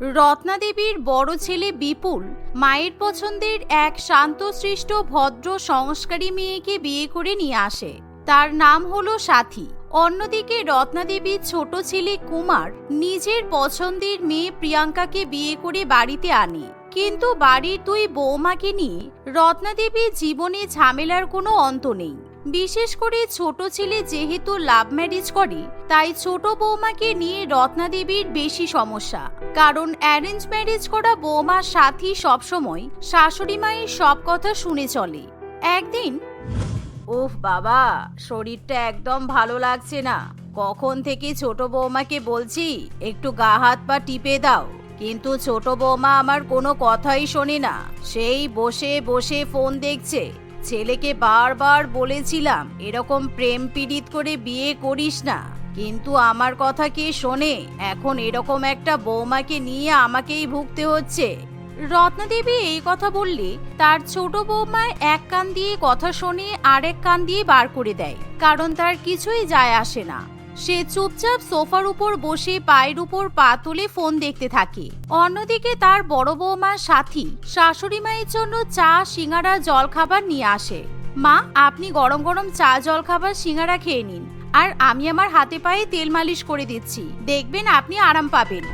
রত্নাদেবীর বড় ছেলে বিপুল, মায়ের পছন্দের এক শান্তশিষ্ট, ভদ্র, সংস্কারী মেয়েকে বিয়ে করে নিয়ে আসে। তার নাম হলো সাথী। অন্যদিকে রত্নাদেবীর ছোট ছেলে কুমার নিজের পছন্দের মেয়ে প্রিয়াঙ্কাকে বিয়ে করে বাড়িতে আনে। কিন্তু বাড়ির দুই বৌমাকে নিয়ে রত্নাদেবীর জীবনে ঝামেলার কোনো অন্ত নেই। বিশেষ করে ছোট ছেলে যেহেতু লাভ ম্যারেজ করে, তাই ছোট বৌমাকে নিয়ে রত্নাদেবীর বেশি সমস্যা। কারণ অ্যারেঞ্জ ম্যারেজ করা বৌমার সাথী সবসময় শাশুড়ি মায়ের সব কথা শুনে চলে। একদিন ওহ বাবা, শরীরটা একদম ভালো লাগছে না। কখন থেকে ছোট বৌমাকে বলছি, একটু গা হাত পা টিপে দাও। কিন্তু ছোট বৌমা আমার কোনো কথাই শোনে না। সেই বসে বসে ফোন দেখছে। ছেলেকে বারবার বলেছিলাম, এরকম প্রেম পীড়িত করে বিয়ে করিস না। কিন্তু আমার কথা কে শোনে? এখন এরকম একটা বৌমাকে নিয়ে আমাকেই ভুগতে হচ্ছে। রত্নাদেবী এই কথা বললে তার ছোট বৌমা এক কান দিয়ে কথা শোনে আরেক কান দিয়ে বার করে দেয়, কারণ তার কিছুই যায় আসে না। সে চুপচাপ সোফার উপর বসে পায়ের উপর পা তুলে ফোন দেখতে থাকে। অন্যদিকে তার বড় বৌমার সাথী শাশুড়ি মায়ের জন্য চা, সিঙ্গারা, জলখাবার নিয়ে আসে। মা, আপনি গরম গরম চা, জলখাবার, সিঙ্গারা খেয়ে নিন। আর আমি আমার হাতে পায়ে তেল মালিশ করে দিচ্ছি। দেখবেন আপনি আরাম পাবেন।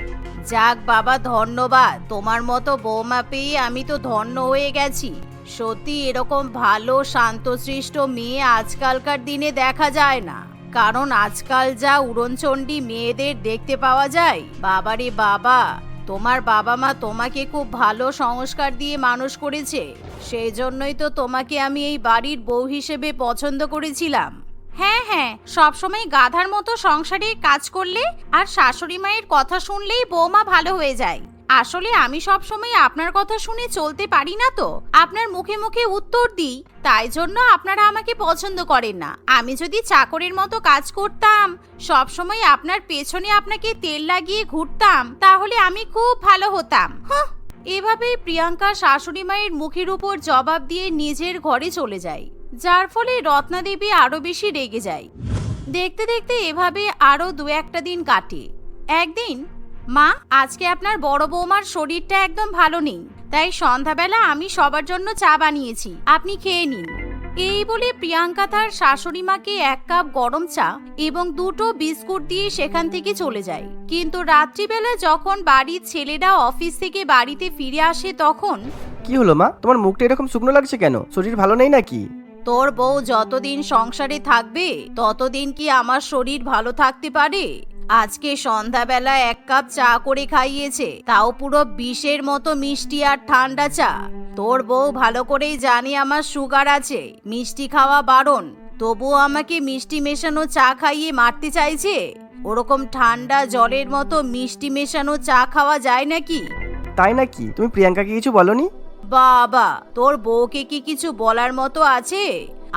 যাক বাবা, ধন্যবাদ। তোমার মতো বৌমা পেয়ে আমি তো ধন্য হয়ে গেছি। সত্যি এরকম ভালো, শান্তশিষ্ট মেয়ে আজকালকার দিনে দেখা যায় না। কারণ আজকাল যা উড়নচণ্ডী মেয়েদের দেখতে পাওয়া যায়, বাবারে বাবা, তোমার বাবা মা তোমাকে খুব ভালো সংস্কার দিয়ে মানুষ করেছে সেই জন্যই তো তোমাকে আমি এই বাড়ির বউ হিসেবে পছন্দ করেছিলাম। হ্যাঁ হ্যাঁ সবসময় গাধার মতো সংসারে কাজ করলে আর শাশুড়ি মায়ের কথা শুনলেই বৌমা ভালো হয়ে যায়। আসলে আমি সবসময় আপনার কথা শুনে চলতে পারি না তো। আপনার মুখে মুখে উত্তর দিই, তাই জন্য আপনারা আমাকে পছন্দ করেন না। আমি যদি চাকরের মতো কাজ করতাম, সবসময় আপনার পেছনে আপনাকে তেল লাগিয়ে ঘুরতাম, তাহলে আমি খুব ভালো হতাম। এভাবেই প্রিয়াঙ্কা শাশুড়ি মায়ের মুখের উপর জবাব দিয়ে নিজের ঘরে চলে যায়, যার ফলে রত্নাদেবী আরও বেশি রেগে যায়। দেখতে দেখতে এভাবে আরও দু একটা দিন কাটে। একদিন মা, আজকে আপনার বড় বৌমার শরীরটা একদম ভালো নেই। তাই সন্ধ্যাবেলা আমি সবার জন্য চা বানিয়েছি। আপনি খেয়ে নিন। এই বলে প্রিয়াঙ্কা তার শাশুড়ি মাকে এক কাপ গরম চা এবং দুটো বিস্কুট দিয়ে সেখান থেকে চলে যায়। কিন্তু রাত্রিবেলা যখন বাড়ির ছেলেরা অফিস থেকে বাড়িতে ফিরে আসে তখন কি হলো মা? তোমার মুখটা এরকম শুকনো লাগছে কেন? শরীর ভালো নেই নাকি? তোর বউ যতদিন সংসারে থাকবে, ততদিন কি আমার শরীর ভালো থাকতে পারে? আজকে সন্ধ্যাবেলা এক কাপ চা করে খাইয়েছে, তাও পুরো বিষের মতো মিষ্টি আর ঠান্ডা চা। তোর বউ ভালো করেই জানি আমার সুগার আছে, মিষ্টি খাওয়া বারণ। তবুও আমাকে মিষ্টি মেশানো চা খাইয়ে মারতে চাইছে? ওরকম ঠান্ডা জলের মতো মিষ্টি মেশানো চা খাওয়া যায় নাকি? তাই নাকি? তুমি প্রিয়াঙ্কাকে কিছু বলনি? বাবা, তোর বউকে কি কিছু বলার মতো আছে?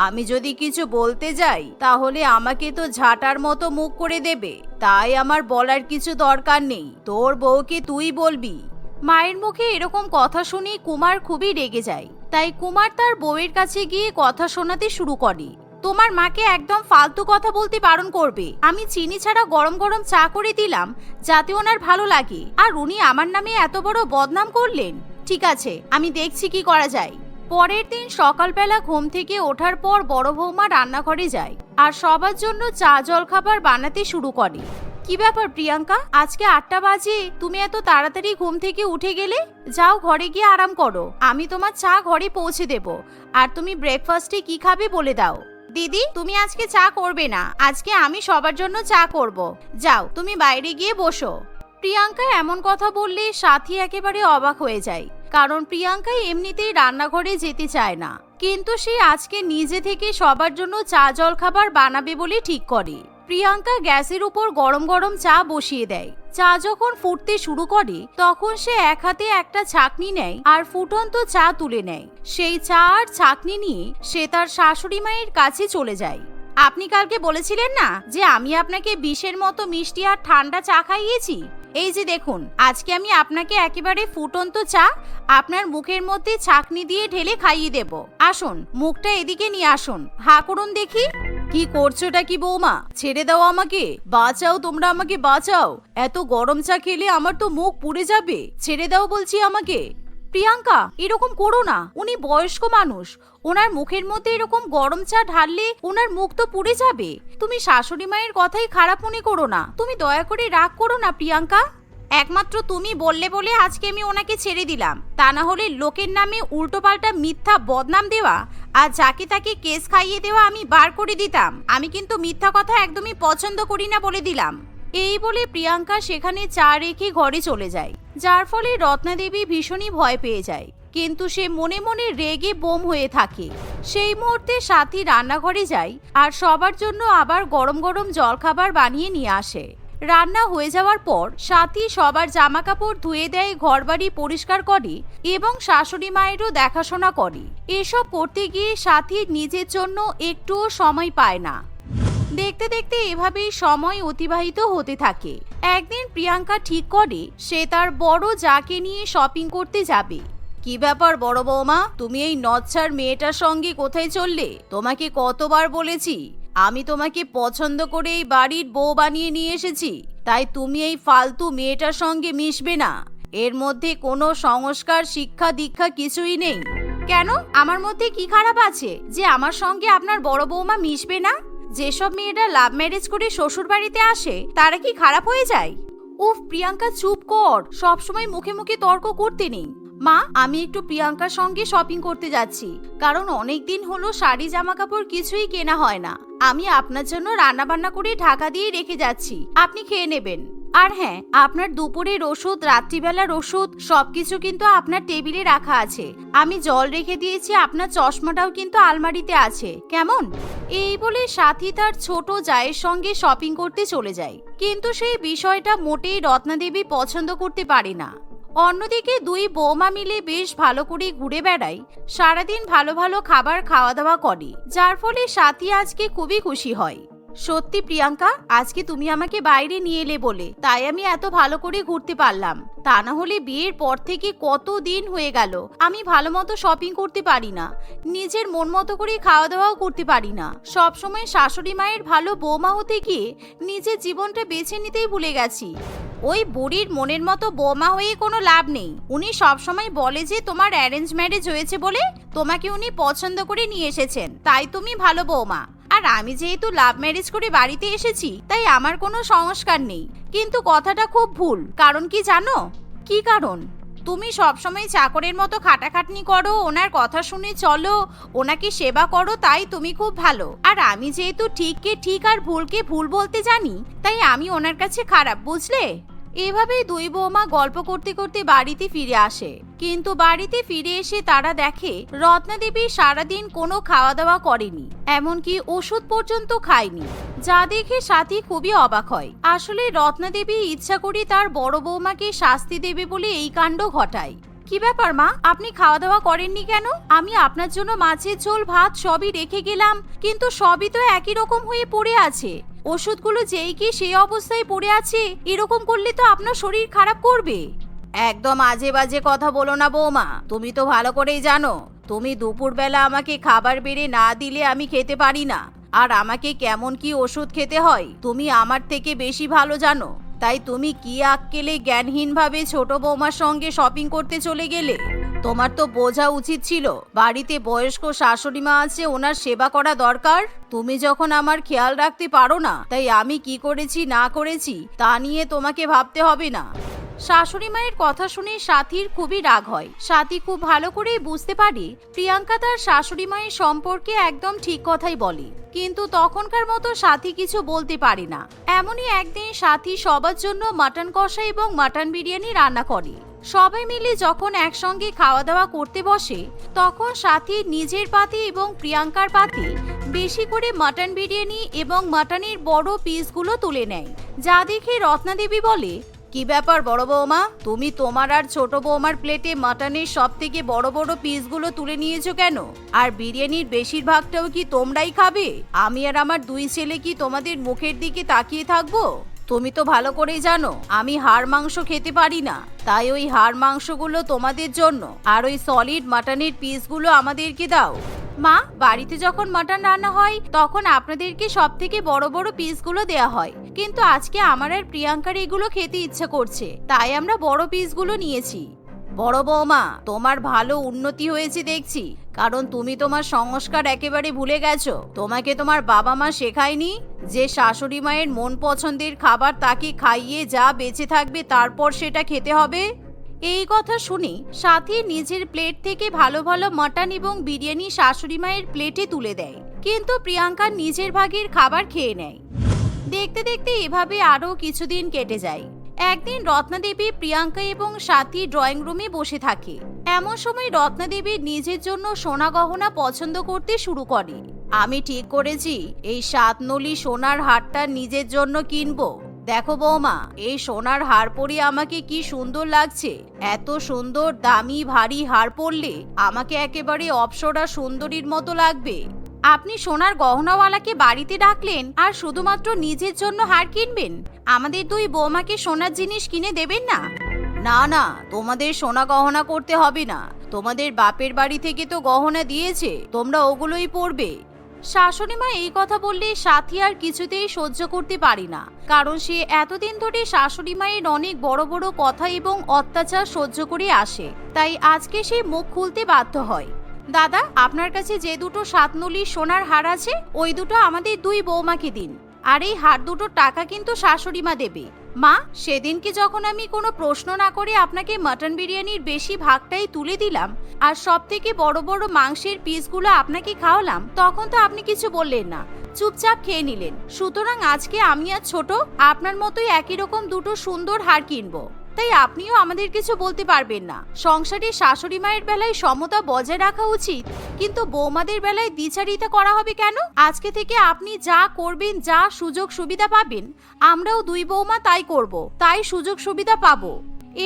আমি যদি কিছু বলতে যাই, তাহলে আমাকে তো ঝাঁটার মতো মুখ করে দেবে। তাই আমার বলার কিছু দরকার নেই। তোর বউকে তুই বলবি। মায়ের মুখে এরকম কথা শুনে কুমার খুবই রেগে যায়। তাই কুমার তার বউয়ের কাছে গিয়ে কথা শোনাতে শুরু করে। তোমার মাকে একদম ফালতু কথা বলতে বারণ করবে। আমি চিনি ছাড়া গরম গরম চা করে দিলাম, যাতে ওনার ভালো লাগে। আর উনি আমার নামে এত বড় বদনাম করলেন। ঠিক আছে, আমি দেখছি কি করা যায়। পরের দিন সকালবেলা ঘুম থেকে ওঠার পর বড় বৌমা রান্নাঘরে যায় আর সবার জন্য চা জলখাবার বানাতে শুরু করে। কি ব্যাপার প্রিয়াঙ্কা? আজকে আটটা বাজে, তুমি এত তাড়াতাড়ি ঘুম থেকে উঠে গেলে? যাও ঘরে গিয়ে আরাম করো, আমি তোমার চা ঘরে পৌঁছে দেব। আর তুমি ব্রেকফাস্টে কি খাবে বলে দাও। দিদি, তুমি আজকে চা করবে না, আজকে আমি সবার জন্য চা করব। যাও, তুমি বাইরে গিয়ে বসো। প্রিয়াঙ্কা এমন কথা বললে সাথী একেবারে অবাক হয়ে যায়। কারণ প্রিয়াঙ্কা এমনিতেই রান্নাঘরে যেতে চায় না। কিন্তু সে আজকে নিজে থেকে সবার জন্য চা জল খাবার বানাবে বলে ঠিক করে। প্রিয়াঙ্কা গ্যাসের উপর গরম গরম চা বসিয়ে দেয়। চা যখন ফুটতে শুরু করে, তখন সে এক হাতে একটা ছাকনি নেয় আর ফুটন্ত চা তুলে নেয়। সেই চা আর ছাকনি নিয়ে সে তার শাশুড়ি মায়ের কাছে চলে যায়। আপনি কালকে বলেছিলেন না যে আমি আপনাকে বিষের মতো মিষ্টি আর ঠান্ডা চা খাইয়েছি? এই যে দেখুন, আজকে আমি আপনাকে একেবারে ফুটন্ত চা আপনার মুখের মধ্যে ছাকনি দিয়ে ঢেলে খাইয়ে দেব। আসুন, মুখটা এদিকে নিয়ে আসুন। হা করুন দেখি। কি করছোটা কি বৌমা? ছেড়ে দাও আমাকে। বাঁচাও তোমরা আমাকে, বাঁচাও। এত গরম চা খেলে আমার তো মুখ পুড়ে যাবে। ছেড়ে দাও বলছি আমাকে। প্রিয়াঙ্কা, এরকম করো না। উনি বয়স্ক মানুষ। ওনার মুখের মধ্যে এরকম গরম চা ঢাললে ওনার মুখ তো পুড়ে যাবে। তুমি শাশুড়ি মায়ের কথাই খারাপ মনে করো না। তুমি দয়া করে রাগ করো না, প্রিয়াঙ্কা। একমাত্র তুমি বললে বলে আজকে আমি ওনাকে ছেড়ে দিলাম। তা না হলে লোকের নামে উল্টোপাল্টা মিথ্যা বদনাম দেওয়া আর যাকে তাকে কেস খাইয়ে দেওয়া আমি বার করে দিতাম। আমি কিন্তু মিথ্যা কথা একদমই পছন্দ করি না বলে দিলাম। এই বলে প্রিয়াঙ্কা সেখানে চা রেখে ঘরে চলে যায়, যার ফলে রত্নাদেবী ভীষণই ভয় পেয়ে যায়। কিন্তু সে মনে মনে রেগে বোম হয়ে থাকে। সেই মুহূর্তে সাথী রান্নাঘরে যায় আর সবার জন্য আবার গরম গরম জলখাবার বানিয়ে নিয়ে আসে। রান্না হয়ে যাওয়ার পর সাথী সবার জামা কাপড় ধুয়ে দেয়, ঘরবাড়ি পরিষ্কার করে এবং শাশুড়ি মায়েরও দেখাশোনা করে। এসব করতে গিয়ে সাথী নিজের জন্য একটুও সময় পায় না। দেখতে দেখতে এভাবেই সময় অতিবাহিত হতে থাকে। একদিন প্রিয়াঙ্কা ঠিক করে, সে তার বড় যাকে নিয়ে শপিং করতে যাবে। কি ব্যাপার বড় বৌমা? তুমি এই নচ্ছার মেয়েটার সঙ্গে কোথায় চললে? তোমাকে কতবার বলেছি, আমি তোমাকে পছন্দ করে এই বাড়ির বউ বানিয়ে নিয়ে এসেছি, তাই তুমি এই ফালতু মেয়েটার সঙ্গে মিশবে না। এর মধ্যে কোনো সংস্কার, শিক্ষা, দীক্ষা কিছুই নেই। কেন? আমার মধ্যে কি খারাপ আছে যে আমার সঙ্গে আপনার বড় বৌমা মিশবে না? যেসব মেয়েরা লাভ ম্যারেজ করে শ্বশুর বাড়িতে আসে, তারা কি খারাপ হয়ে যায়? উফ, প্রিয়াঙ্কা, চুপ কর। সবসময় মুখে মুখে তর্ক করতে নেই। মা, আমি একটু প্রিয়াঙ্কার সঙ্গে শপিং করতে যাচ্ছি। কারণ অনেক দিন হলো শাড়ি জামা কাপড় কিছুই কেনা হয় না। আমি আপনার জন্য রান্না বান্না করে ঢাকা দিয়ে রেখে যাচ্ছি। আপনি খেয়ে নেবেন। আর হ্যাঁ আপনার দুপুরের ওষুধ রাত্রিবেলার ওষুধ সবকিছু কিন্তু আপনার টেবিলে রাখা আছে। আমি জল রেখে দিয়েছি, আপনার চশমাটাও কিন্তু আলমারিতে আছে। কেমন? এই বলে সাথী তার ছোট জায়ের সঙ্গে শপিং করতে চলে যায়। কিন্তু সেই বিষয়টা মোটেই রত্নাদেবী পছন্দ করতে পারে না। অন্যদিকে দুই বৌমা মিলে বেশ ভালো করে ঘুরে বেড়াই সারাদিন ভালো ভালো খাবার খাওয়া দাওয়া করে, যার ফলে সাথী আজকে খুবই খুশি হয়। সত্যি প্রিয়াঙ্কা, আজকে তুমি আমাকে বাইরে নিয়ে এলে বলে। তাই আমি এত ভালো করে ঘুরতে পারলাম। তা না হলে বিয়ের পর থেকে কত দিন হয়ে গেল। আমি ভালো মতো শপিং করতে পারি না। নিজের মন মতো করে খাওয়া দাওয়াও করতে পারি না। সবসময় শাশুড়ি মায়ের ভালো বৌমা হতে গিয়ে নিজের জীবনটা বেছে নিতেই ভুলে গেছি। ওই বুড়ির মনের মতো বৌমা হয়ে কোনো লাভ নেই। উনি সবসময় বলে যে, তোমার অ্যারেঞ্জ ম্যারেজ হয়েছে বলে তোমাকে উনি পছন্দ করে নিয়ে এসেছেন। তাই তুমি ভালো বৌমা। আর আমি যেহেতু লাভ ম্যারেজ করে বাড়িতে এসেছি, তাই আমার কোনো সংস্কার নেই। কিন্তু কথাটা খুব ভুল। কারণ কি জানো? কি কারণ? তুমি সবসময় চাকরের মতো খাটাখাটনি করো, ওনার কথা শুনে চলো, ওনাকে সেবা করো, তাই তুমি খুব ভালো। আর আমি যেহেতু ঠিককে ঠিক আর ভুলকে ভুল বলতে জানি, তাই আমি ওনার কাছে খারাপ, বুঝলে? এভাবেই দুই বৌমা গল্প করতে করতে বাড়িতে ফিরে আসে। কিন্তু বাড়িতে ফিরে এসে তারা দেখে রত্নাদেবী সারাদিন কোনো খাওয়া দাওয়া করেনি, এমনকি ওষুধ পর্যন্ত খায়নি, যা দেখে সাথী খুবই অবাক হয়। আসলে রত্নাদেবী ইচ্ছা করে তার বড় বৌমাকে শাস্তি দেবে বলে এই কাণ্ড ঘটায়। কি ব্যাপার মা? আপনি খাওয়া দাওয়া করেননি কেন? আমি আপনার জন্য মাছের ঝোল, ভাত সবই রেখে গেলাম, কিন্তু সবই তো একই রকম হয়ে পড়ে আছে। ওষুধগুলো যেই কি সেই অবস্থায় পড়ে আছে, এরকম করলে তো আপনার শরীর খারাপ করবে। একদম আজে বাজে কথা বলো না বৌমা, তুমি তো ভালো করেই জানো, তুমি দুপুরবেলা আমাকে খাবার বেড়ে না দিলে আমি খেতে পারি না। আর আমাকে কেমন কি ওষুধ খেতে হয়, তুমি আমার থেকে বেশি ভালো জানো। তাই তুমি কি আক্কেলে জ্ঞানহীনভাবে ছোট বৌমার সঙ্গে শপিং করতে চলে গেলে? তোমার তো বোঝা উচিত ছিল, বাড়িতে বয়স্ক শাশুড়ি মা আছে, ওনার সেবা করা দরকার। তুমি যখন আমার খেয়াল রাখতে পারো না, তাই আমি কি করেছি, না করেছি, তা নিয়ে তোমাকে ভাবতে হবে না। শাশুড়ি মায়ের কথা শুনে সাথীর খুবই রাগ হয়। সাথী খুব ভালো করেই বুঝতে পারে প্রিয়াঙ্কা তার শাশুড়ি মায়ের সম্পর্কে একদম ঠিক কথাই বলে। কিন্তু তখনকার মতো সাথী কিছু বলতে পারে না। এমনই একদিন সাথী সবার জন্য মাটন কষা এবং মাটন বিরিয়ানি রান্না করে। সবাই মিলে যখন একসঙ্গে খাওয়া দাওয়া করতে বসে, তখন সাথী নিজের পাতে এবং প্রিয়াঙ্কার পাতে বেশি করে মাটন বিরিয়ানি এবং মাটনের বড় পিসগুলো তুলে নেয়। যা দেখে রত্নাদেবী বলে কি ব্যাপার বড় বৌমা? তুমি তোমার আর ছোট বৌমার প্লেটে মাটনের সব থেকে বড় বড় পিসগুলো তুলে নিয়েছো কেন? আর বিরিয়ানির বেশিরভাগটাও কি তোমরাই খাবে? আমি আর আমার দুই ছেলে কি তোমাদের মুখের দিকে তাকিয়ে থাকব? তুমি তো ভালো করেই জানো, আমি হাড় মাংস খেতে পারি না। তাই ওই হাড় মাংসগুলো তোমাদের জন্য, আর ওই সলিড মাটনের পিসগুলো আমাদেরকে দাও। মা, বাড়িতে যখন মাটন রান্না হয়, তখন আপনাদেরকে সব থেকে বড় বড় পিসগুলো দেয়া হয়। কিন্তু আজকে আমার আর প্রিয়াঙ্কার এগুলো খেতে ইচ্ছে করছে, তাই আমরা বড় পিসগুলো নিয়েছি। বড় বৌমা, তোমার ভালো উন্নতি হয়েছে দেখছি, কারণ তুমি তোমার সংস্কার একেবারে ভুলে গেছো। তোমাকে তোমার বাবা মা শেখায়নি যে শাশুড়ি মায়ের মন পছন্দের খাবার তাকে খাইয়ে যা বেঁচে থাকবে তারপর সেটা খেতে হবে? এই কথা শুনে সাথী নিজের প্লেট থেকে ভালো ভালো মাটন এবং বিরিয়ানি শাশুড়ি মায়ের প্লেটে তুলে দেয়। কিন্তু প্রিয়াঙ্কা নিজের ভাগের খাবার খেয়ে নেয়। দেখতে দেখতে এভাবে আরও কিছুদিন কেটে যায়। একদিন রত্নাদেবী প্রিয়াঙ্কা এবং সাথী ড্রয়িং রুমে বসে থাকে। এমন সময় রত্নাদেবী নিজের জন্য সোনা গহনা পছন্দ করতে শুরু করে। আমি ঠিক করেছি, এই সাত নলি সোনার হারটা নিজের জন্য কিনবো। দেখো বৌমা, এই সোনার হার পরে আমাকে কি সুন্দর লাগছে। এত সুন্দর, দামি, ভারী হার পরলে আমাকে একেবারে অপসরা সুন্দরীর মতো লাগবে। আপনি সোনার গহনাওয়ালাকে বাড়িতে ডাকলেন আর শুধুমাত্র নিজের জন্য হার কিনবেন? আমাদের দুই বৌমাকে সোনার জিনিস কিনে দেবেন না? না না, তোমাদের সোনা গহনা করতে হবে না। তোমাদের বাপের বাড়ি থেকে তো গহনা দিয়েছে, তোমরা ওগুলোই পরবে। শাশুড়ি মা এই কথা বললে সাথী আর কিছুতেই সহ্য করতে পারি না। কারণ সে এতদিন ধরে শাশুড়ি মায়ের অনেক বড় বড় কথা এবং অত্যাচার সহ্য করে আসে। তাই আজকে সে মুখ খুলতে বাধ্য হয়। দাদা, আপনার কাছে যে দুটো সাতনলি সোনার হার আছে, ওই দুটো আমাদের দুই বৌমাকে দিন। আর এই হার দুটোর টাকা কিন্তু শাশুড়ি মা দেবে। মা সেদিন কি যখন আমি কোনো প্রশ্ন না করে আপনাকে মাটন বিরিয়ানির বেশি ভাগটাই তুলে দিলাম আর সব থেকে বড় বড় মাংসের পিসগুলো আপনাকে খাওয়ালাম, তখন তো আপনি কিছু বললেন না। চুপচাপ খেয়ে নিলেন। সুতরাং আজকে আমি আর ছোট আপনার মতোই একই রকম দুটো সুন্দর হার কিনবো। তাই আপনিও আমাদের কিছু বলতে পারবেন না। সংসারে শাশুড়ি মায়ের বেলায় সমতা বজায় রাখা উচিত, কিন্তু বৌমাদের বেলায় দ্বিচারিতা করা হবে কেন? আজকে থেকে আপনি যা করবেন, যা সুযোগ সুবিধা পাবেন, আমরাও দুই বৌমা তাই করব, তাই সুযোগ সুবিধা পাবো।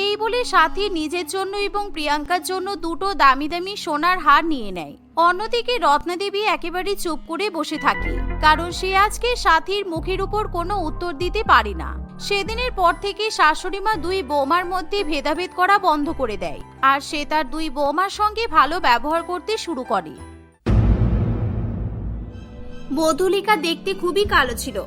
এই বলে সাথী নিজের জন্য এবং প্রিয়াঙ্কার জন্য দুটো দামি দামি সোনার হার নিয়ে নেয়। অন্যদিকে রত্নাদেবী একেবারে চুপ করে বসে থাকে, কারণ সে আজকে সাথীর মুখের উপর কোনো উত্তর দিতে পারে না। সেদিনের পর থেকে শাশুড়ি মা দুই বৌমার মধ্যে ভেদাভেদ করা বন্ধ করে দেয়। আর সে তার দুই বৌমার সঙ্গে ভালো ব্যবহার করতে শুরু করে। মধুলিকা দেখতে খুবই কালো ছিল।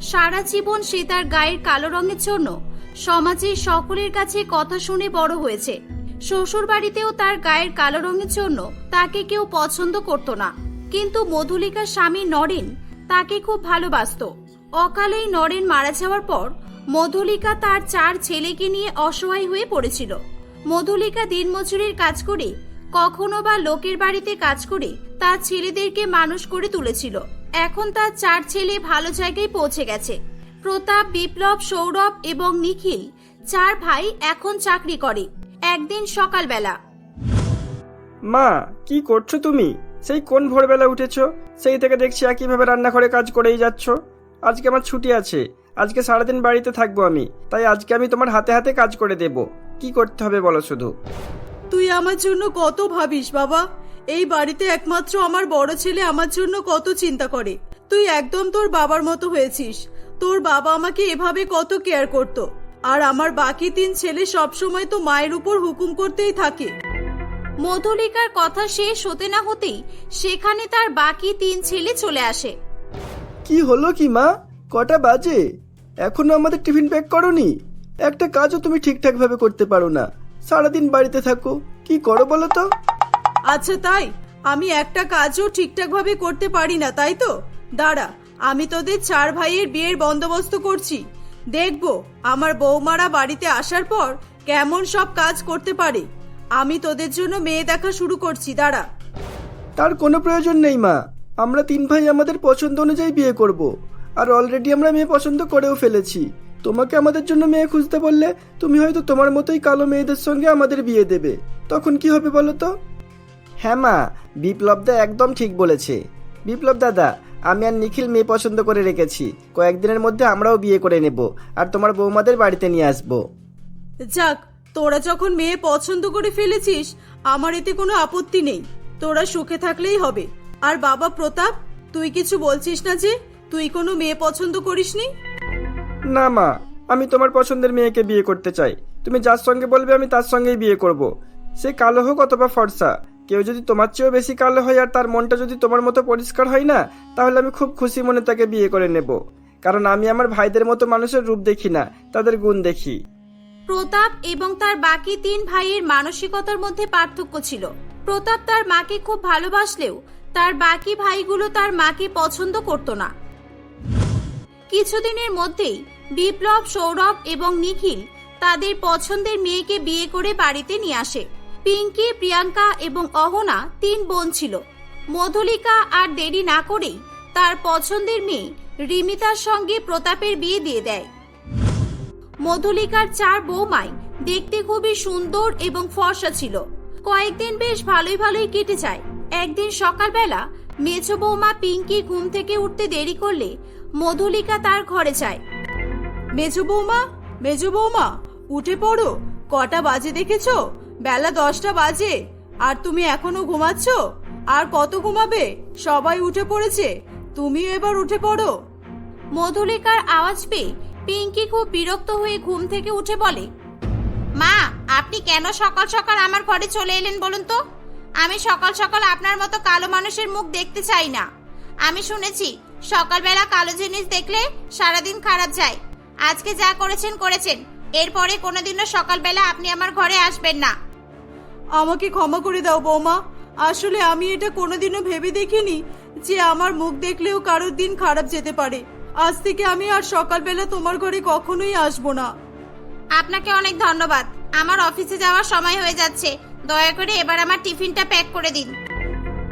সারা জীবন সে তার গায়ের কালো রঙের জন্য সমাজের সকলের কাছে কথা শুনে বড় হয়েছে। শ্বশুর বাড়িতেও তার গায়ের কালো রঙের জন্য তাকে কেউ পছন্দ করত না। কিন্তু মধুলিকার স্বামী নরেন তাকে খুব ভালোবাসতো। অকালেই নরেন মারা যাওয়ার পর মধুলিকা তার চার ছেলেকে নিয়ে অসহায় হয়ে পড়েছিল। মধুলিকা দিনমজুরির কাজ করে, কখনো বা লোকের বাড়িতে কাজ করে, তার ছেলেদেরকে মানুষ করে তুলেছিল। এখন তার চার ছেলে ভালো জায়গায় পৌঁছে গেছে। প্রতাপ, বিপ্লব, সৌরভ এবং নিখিল চার ভাই এখন চাকরি করে, একদিন সকালবেলা। মা, কি করছ তুমি? সেই কোন ভোরবেলা উঠেছো? সেই থেকে দেখছি একইভাবে রান্নাঘরে কাজ করেই যাচ্ছ। আজকে আমার ছুটি আছে। আজকে সারাদিন বাড়িতে থাকব আমি। তাই আজকে আমি তোমার হাতে হাতে কাজ করে দেব। কি করতে হবে বলো শুধু? তুই আমার জন্য কত ভাবিস বাবা? এই বাড়িতে একমাত্র আমার বড় ছেলে আমার জন্য কত চিন্তা করে। তুই একদম তোর বাবার মতো হয়েছিস। তোর বাবা আমাকে এভাবে কত কেয়ার করত। আর আমার বাকি তিন ছেলে সবসময় তো মায়ের উপর হুকুম করতেই থাকে। মধুলিকার কথা শেষ হতে না হতেই সেখানে তার বাকি তিন ছেলে চলে আসে। কি হলো কি মা? কটা বাজে? এখনও আমাদের টিফিন প্যাক করনি? একটা কাজও তুমি ঠিকঠাক ভাবে করতে পারো না। সারাদিন বাড়িতে থাকো। কি করো বলো তো? আচ্ছা তাই। আমি একটা কাজও ঠিকঠাক ভাবে করতে পারি না তাই তো? দাঁড়া আমি তোদের চার ভাইয়ের বিয়ের বন্দোবস্ত করছি। দেখব আমার বৌমারা বাড়িতে আসার পর কেমন সব কাজ করতে পারে। আমি তোদের জন্য মেয়ে দেখা শুরু করছি দাঁড়া। তার কোনো প্রয়োজন নেই মা। আমরা তিন ভাই আমাদের পছন্দ অনুযায়ী বিয়ে করব। আর অলরেডি আমরা মেয়ে পছন্দ করেও ফেলেছি। তোমাকে আমাদের জন্য মেয়ে খুঁজতে বললে তুমি হয়তো তোমার মতোই কালো মেয়েদের সঙ্গে আমাদের বিয়ে দেবে। তখন কি হবে বলো তো? হ্যাঁ মা, বিপ্লব দা একদম ঠিক বলেছে। বিপ্লব দাদা, আমি আর নিখিল মেয়ে পছন্দ করে রেখেছি। কয়েকদিনের মধ্যে আমরাও বিয়ে করে নেব আর তোমার বৌমাদের বাড়িতে নিয়ে আসব। যাক, তোরা যখন মেয়ে পছন্দ করে ফেলেছিস, আমার এতে কোনো আপত্তি নেই। তোরা সুখে থাকলেই হবে। আর বাবা প্রতাপ, তুই কিছু বলছিস না যে তুই কোনো মেয়ে পছন্দ করিসনি? না মা আমি তোমার পছন্দের মেয়েকে বিয়ে করতে চাই। তুমি যার সঙ্গে বলবে আমি তার সঙ্গেই বিয়ে করব। সে কালো হোক অথবা ফর্সা কেউ যদি তোমার চেয়েও বেশি কালো হয় আর তার মনটা যদি তোমার মতো পরিষ্কার হয় না তাহলে আমি খুব খুশি মনে তাকে বিয়ে করে নেব। কারণ আমি আমার ভাইদের মতো মানুষের রূপ দেখি না তাদের গুণ দেখি। প্রতাপ এবং তার বাকি তিন ভাইয়ের মানসিকতার মধ্যে পার্থক্য ছিল। প্রতাপ তার মাকে খুব ভালোবাসলেও তার বাকি ভাইগুলো তার মাকে পছন্দ করত না। কিছুদিনের মধ্যেই বিপ্লব, সৌরভ এবং নিখিল তাদের পছন্দের মেয়েকে বিয়ে করে বাড়িতে নিয়ে আসে। পিঙ্কি, প্রিয়াঙ্কা এবং অহনা তিন বোন ছিল। মধুলিকা আর দেরি না করেই তার পছন্দের মেয়ে রিমিতার সঙ্গে প্রতাপের বিয়ে দিয়ে দেয়। মধুলিকার চার বৌমাই দেখতে খুবই সুন্দর এবং ফর্সা ছিল। কয়েকদিন বেশ ভালোই ভালোই কেটে যায়। একদিন সকালবেলা মেজ বৌমা পিঙ্কি ঘুম থেকে উঠতে দেরি করলে মধুলিকা তার ঘরে যায়। মেজো বৌমা মেজো বৌমা, উঠে পড়ো। কটা বাজে দেখেছ? বেলা দশটা বাজে। আর তুমি এখনও ঘুমাচ্ছ? আর কত ঘুমাবে? সবাই উঠে পড়েছে। তুমিও এবার উঠে পড়ো। মধুলিকার আওয়াজ পেয়ে পিঙ্কি খুব বিরক্ত হয়ে ঘুম থেকে উঠে বলে, মা, আপনি কেন সকাল সকাল আমার ঘরে চলে এলেন বলুন তো? আমি সকাল সকাল আপনার মতো কালো মানুষের মুখ দেখতে চাই না। আমি শুনেছি সকালবেলা কালো জিনিস দেখলে সারাদিন খারাপ যায়। আজকে যা করেছেন করেছেন। এরপরে কোনোদিনও সকালবেলা আপনি আমার ঘরে আসবেন না। আমাকে ক্ষমা করে দাও বৌমা। আসলে আমি এটা কোনোদিনও ভেবে দেখিনি যে আমার মুখ দেখলেও কারোর দিন খারাপ যেতে পারে। আজ থেকে আমি আর সকালবেলা তোমার ঘরে কখনোই আসব না। আপনাকে অনেক ধন্যবাদ। আমার অফিসে যাওয়ার সময় হয়ে যাচ্ছে। দয়া করে এবার আমার টিফিনটা প্যাক করে দিন।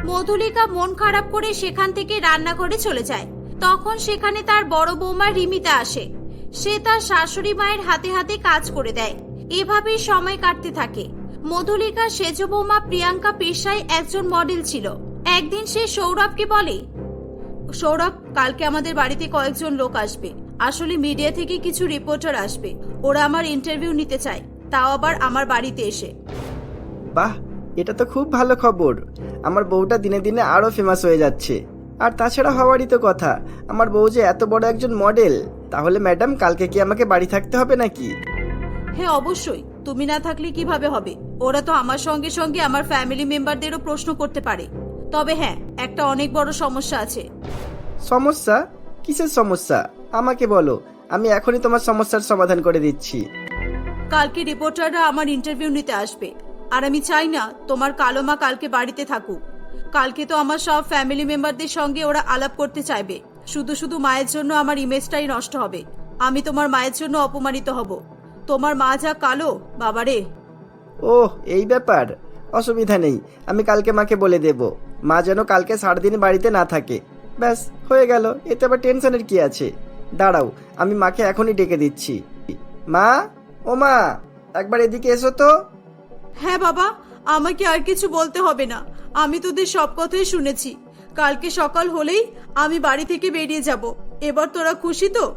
মধুলিকা মন খারাপ করে সেখান থেকে রান্নাঘরে চলে যায়। তখন সেখানে তার বড় বৌমা রিমিতা আসে। সে তার শাশুড়ি মায়ের হাতে হাতে কাজ করে দেয়। এভাবেই সময় কাটতে থাকে। মধুলিকা সেজ বৌমা প্রিয়াঙ্কা পেশায় একজন মডেল ছিল। একদিন সে সৌরভকে বলে, সৌরভ, কালকে আমাদের বাড়িতে কয়েকজন লোক আসবে। আসলে মিডিয়া থেকে কিছু রিপোর্টার আসবে। ওরা আমার ইন্টারভিউ নিতে চায়। তাও আবার আমার বাড়িতে এসে। বাহ! এটা তো খুব ভালো খবর। আমার বউটা দিনে দিনে আরও ফেমাস হয়ে যাচ্ছে। আর তাছাড়া হওয়ারই তো কথা আমার বউ যে এত বড় একজন মডেল তাহলে ম্যাডাম কালকে কি আমাকে বাড়ি থাকতে হবে নাকি? হ্যাঁ অবশ্যই। তুমি না থাকলে কীভাবে হবে? ওরা তো আমার সঙ্গে সঙ্গে আমার ফ্যামিলি মেম্বারদেরও প্রশ্ন করতে পারে। তবে হ্যাঁ একটা অনেক বড় সমস্যা আছে। সমস্যা? কিসের সমস্যা? আমাকে বলো আমি এখনই তোমার সমস্যার সমাধান করে দিচ্ছি। কালকে রিপোর্টাররা আমার ইন্টারভিউ নিতে আসবে। আর আমি চাই না তোমার কালো মা কালকে বাড়িতে থাকুক। কালকে তো আমার সব ফ্যামিলি মেম্বারদের সঙ্গে ওরা আলাপ করতে চাইবে। শুধু শুধু মায়ের জন্য আমার ইমেজটাই নষ্ট হবে। আমি তোমার মায়ের জন্য অপমানিত হব। তোমার মা যা কালো, বাবারে। ওহ, এই ব্যাপার। অসুবিধা নেই। আমি কালকে মাকে বলে দেব। মা যেন কালকে সারাদিন বাড়িতে না থাকে। ব্যাস, হয়ে গেল। এতে আবার টেনশনের কি আছে? দাঁড়াও, আমি মাকে এখনই ডেকে দিচ্ছি। মা? ও মা! একবার এদিকে এসো তো। হ্যাঁ বাবা, আমাকে আর কিছু বলতে হবে না। আমি তোদের সব কথাই শুনেছি। কালকে সকাল হলেই আমি বাড়ি থেকে বেরিয়ে যাব। এবার তোরা খুশি তো?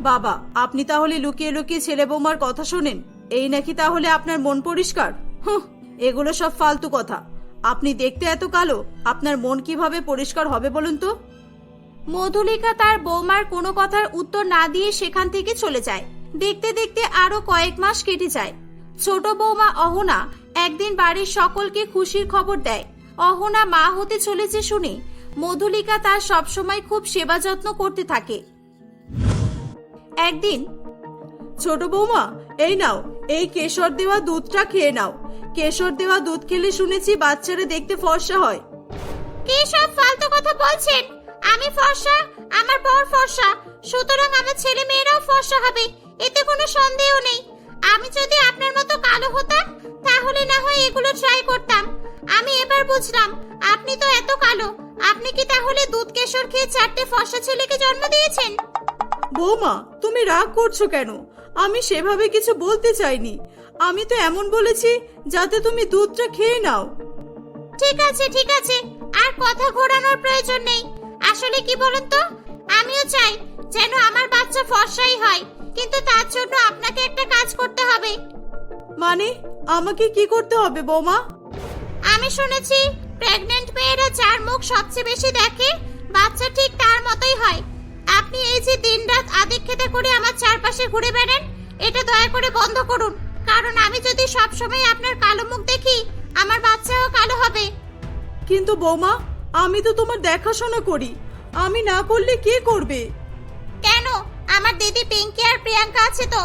বাবা, আপনি তাহলে লুকিয়ে লুকিয়ে ছেলে বৌমার কথা শোনেন। এই নাকি তাহলে আপনার মন পরিষ্কার? হুঁ, এগুলো সব ফালতু কথা। আপনি দেখতে এত কালো, আপনার মন কীভাবে পরিষ্কার হবে বলুন তো? মধুলিকা তার বৌমার কোনো কথার উত্তর না দিয়ে সেখান থেকে চলে যায়। দেখতে দেখতে আরও কয়েক মাস কেটে যায়। ছোট বৌমা অহনা একদিন বাড়ির সকলকে খুশির খবর দেয়। অহনা মা হতে চলেছে শুনে মধুলিকা তার সবসময় খুব সেবা যত্ন করতে থাকে। একদিন ছোট বৌমা এই নাও এই কেশর দেওয়া দুধটা খেয়ে নাও। কেশর দেওয়া দুধ খেলে শুনেছি বাচ্চারা দেখতে ফর্সা হয়। কি সব ফালতু কথা বলছেন? আমি ফর্সা আমার বর ফর্সা সুতরাং আমার ছেলে মেয়েরাও ফর্সা হবে এতে কোনো সন্দেহ নেই। আমি যদি আপনার মতো কালো হতাম তাহলে না হয় এগুলো ট্রাই করতাম। আমি এবার বুঝলাম আপনি তো এত কালো। আপনি কি তাহলে দুধ কেশর খেয়ে চারটে ফর্সা ছেলেকে জন্ম দিয়েছেন? বৌমা তুমি রাগ করছ কেন? আমি সেভাবে কিছু বলতে চাইনি। আমি তো এমন বলেছি যাতে তুমি দুধটা খেয়ে নাও। ঠিক আছে ঠিক আছে। আর কথা ঘোরানোর প্রয়োজন নেই। আসলে কি বলুন তো? আমিও চাই যেন আমার বাচ্চা ফর্সাই হয়। কিন্তু তার জন্য আপনাকে একটা কাজ করতে হবে। মানে? আমাকে কি করতে হবে বৌমা? আমি শুনেছি প্রেগন্যান্ট মেয়েরা যার মুখ সবচেয়ে বেশি দেখে বাচ্চা ঠিক তার মতোই হয়। আপনি এই যে দিনরাত আদিক খেতে করে আমার চারপাশে ঘুরে বেড়ান এটা দয়া করে বন্ধ করুন। কারণ আমি যদি সব সময় আপনার কালো মুখ দেখি আমার বাচ্চাও কালো হবে। কিন্তু বৌমা আমি তো তোমার দেখাশোনা করি। আমি না করলে কে করবে? আমার দিদি পিঙ্কি আর প্রিয়াঙ্কা আছে তো।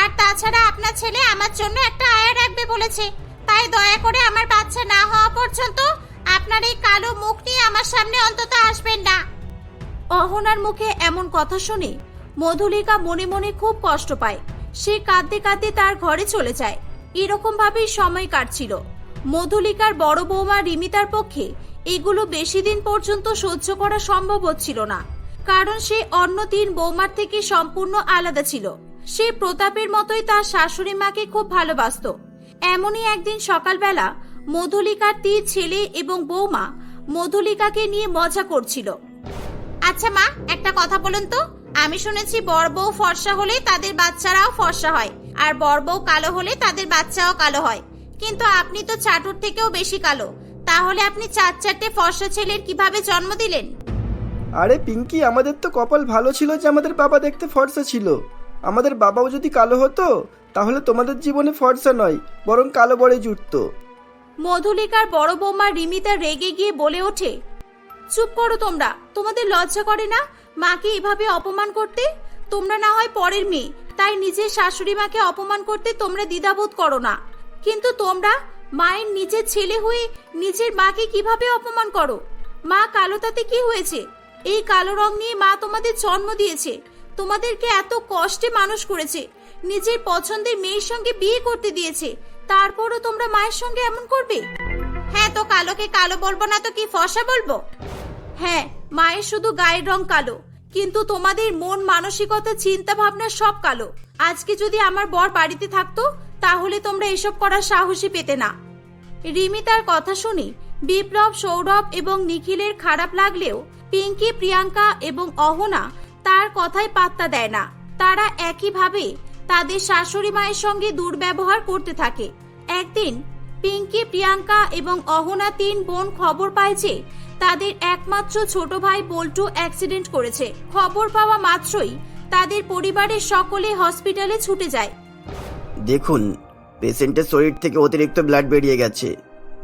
আর তাছাড়া আপনার ছেলে আমার জন্য একটা আয়া রাখবে বলেছে। তাই দয়া করে আমার বাচ্চা না হওয়া পর্যন্ত আপনার এই কালো মুখ নিয়ে আমার সামনে অন্তত আসবেন না। অহনার মুখে এমন কথা শুনে মধুলিকা মনে মনে খুব কষ্ট পায়। সে কাঁদতে কাঁদতে তার ঘরে চলে যায়। এরকম ভাবেই সময় কাটছিল। মধুলিকার বড় বৌমা রিমিতার পক্ষে এগুলো বেশি দিন পর্যন্ত সহ্য করা সম্ভব হচ্ছিল না। কারণ সে অন্য তিন বৌমার থেকে সম্পূর্ণ আলাদা ছিল। সে প্রতাপের মতোই তার শাশুড়ি মাকে খুব ভালোবাসতো। এমনই একদিন সকালবেলা মধুলিকার তিন ছেলে এবং বৌমা মধুলিকাকে নিয়ে মজা করছিল। আচ্ছা মা, একটা কথা বলুন তো। আমি শুনেছি বড় বউ ফর্সা হলে তাদের বাচ্চারাও ফর্সা হয়, আর বড় বউ কালো হলে তাদের বাচ্চাও কালো হয়। কিন্তু আপনি তো চাটুর থেকেও বেশি কালো। তাহলে আপনি চার চারটে ফর্সা ছেলের কীভাবে জন্ম দিলেন? আরে পিঙ্কি, আমাদের তো কপাল ভালো ছিল যে আমাদের বাবা দেখতে ফর্সা ছিল। আমাদের বাবাও যদি কালো হতো, তাহলে তোমাদের জীবনে ফর্সা নয়, বরং কালো বড়ে জুটতো। মধুলিকার বড় বৌমা রিমিতা রেগে গিয়ে বলে ওঠে, চুপ করো তোমরা, তোমাদের লজ্জা করে না? মাকে এভাবে অপমান করতে? তোমরা না হয় পরের মেয়ে, তাই নিজের শাশুড়ি মাকে অপমান করতে তোমরা দ্বিধাবোধ করো না। কিন্তু তোমরা, মায়ের নিজের ছেলে হয়ে নিজের মাকে কীভাবে অপমান করো? মা কালো তাতে কি হয়েছে? এই কালো রং নিয়ে মা তোমাদের জন্ম দিয়েছে। তোমাদেরকে এত কষ্টে মানুষ করেছে। নিজের পছন্দের মেয়ের সঙ্গে বিয়ে করতে দিয়েছে। তারপরও তোমরা মায়ের সঙ্গে এমন করবে? হ্যাঁ তো কালোকে কালো বলব না তো কি ফসা বলব? হ্যাঁ মায়ের শুধু গায়ের রং কালো। কিন্তু তোমাদের মন, মানসিকতা চিন্তা ভাবনা সব কালো। আজকে যদি আমার বর বাড়িতে থাকতো, তাহলে তোমরা এসব করার সাহসী পেতে না। রিমি তার কথা শুনে বিপ্লব, সৌরভ এবং নিখিলের খারাপ লাগলেও পিঙ্কি, প্রিয়াঙ্কা এবং অহনা তার কথায় পাত্তা দেয় না। তারা একইভাবে তাদের শাশুড়ি মায়ের সঙ্গে দুর্ব্যবহার করতে থাকে। একদিন পিঙ্কি, প্রিয়াঙ্কা এবং অহনা তিন বোন খবর পায় যে তাদের একমাত্র ছোট ভাই বল্টু অ্যাক্সিডেন্ট করেছে। খবর পাওয়া মাত্রই তাদের পরিবারের সকলে হসপিটালে ছুটে যায়। দেখুন, পেশেন্টের শরীর থেকে অতিরিক্ত ব্লাড বেরিয়ে গেছে।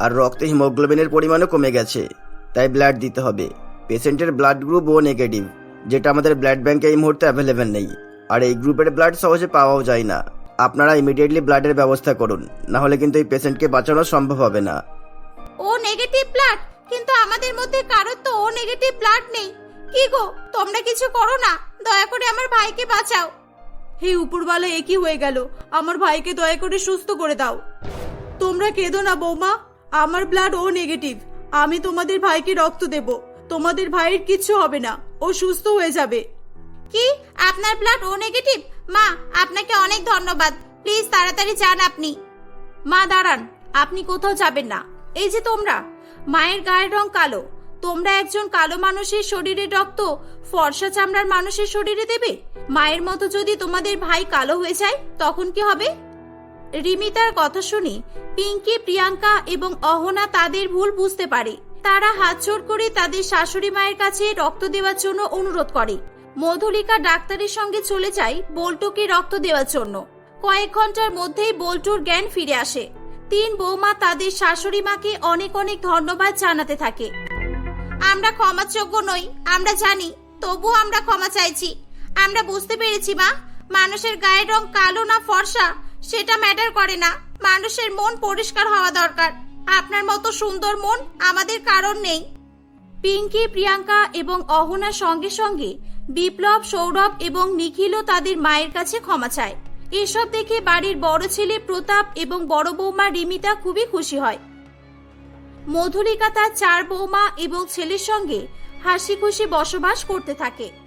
আর রক্তে হিমোগ্লোবিনের পরিমাণও কমে গেছে তাই ব্লাড দিতে হবে। পেশেন্টের ব্লাড গ্রুপ ও নেগেটিভ যেটা আমাদের ব্লাড ব্যাংকে এই মুহূর্তে অ্যাভেলেবেল নেই। আর এই গ্রুপের ব্লাড সহজে পাওয়াও যায় না। আপনারা ইমিডিয়েটলি ব্লাডের ব্যবস্থা করুন না হলে কিন্তু এই পেশেন্টকে বাঁচানো সম্ভব হবে না। ও নেগেটিভ ব্লাড কিন্তু আমাদের মধ্যে কারোর তো ও নেগেটিভ ব্লাড নেই। কি গো তোমরা কিছু করো না? দয়া করে আমার ভাইকে বাঁচাও। হে উপরওয়ালা একই হয়ে গেল? আমার ভাইকে দয়া করে সুস্থ করে দাও। তোমরা কেঁদো না বৌমা। আমার ব্লাড ও নেগেটিভ আমি তোমাদের ভাইকে রক্ত দেব। তোমাদের ভাইয়ের কিচ্ছু হবে না। ও সুস্থ হয়ে যাবে। কি? আপনার ব্লাড ও নেগেটিভ মা আপনাকে অনেক ধন্যবাদ। প্লিজ তাড়াতাড়ি যান আপনি। মা দাঁড়ান। আপনি কোথাও যাবেন না। এই যে তোমরা। মায়ের গায়ের রং কালো। তোমরা একজন কালো মানুষের শরীরে রক্ত ফর্সা চামড়ার মানুষের শরীরে দেবে? মায়ের মতো যদি তোমাদের ভাই কালো হয়ে যায় তখন কি হবে? রিমিতার কথা শুনে পিঙ্কি, প্রিয়াঙ্কা এবং অহনা তাদের ভুল বুঝতে পারে। তারা হাত জোড় করে তাদের শাশুড়ি মায়ের কাছে রক্ত দেওয়ার জন্য অনুরোধ করে। মধুলিকা ডাক্তারের সঙ্গে চলে যায় বল্টুকে রক্ত দেওয়ার জন্য। কয়েক ঘণ্টার মধ্যেই বল্টুর জ্ঞান ফিরে আসে। তিন বৌমা তাদের শাশুড়ি মাকে অনেক অনেক ধন্যবাদ জানাতে থাকে। আমরা ক্ষমাযোগ্য নই, আমরা জানি, তবুও আমরা ক্ষমা চাইছি। আমরা বুঝতে পেরেছি মা, মানুষের গায়ের রং কালো না ফর্সা। সেটা ম্যাটার করে না। মানুষের মন পরিষ্কার হওয়া দরকার। আপনার মতো সুন্দর মন আমাদের কারণ নেই। পিঙ্কি, প্রিয়াঙ্কা এবং অহনার সঙ্গে সঙ্গে বিপ্লব, সৌরভ এবং নিখিলও তাদের মায়ের কাছে ক্ষমা চায়। এসব দেখে বাড়ির বড় ছেলে প্রতাপ এবং বড় বৌমা রিমিতা খুবই খুশি হয়। মধুলিকা তার চার বৌমা এবং ছেলের সঙ্গে হাসি খুশি বসবাস করতে থাকে।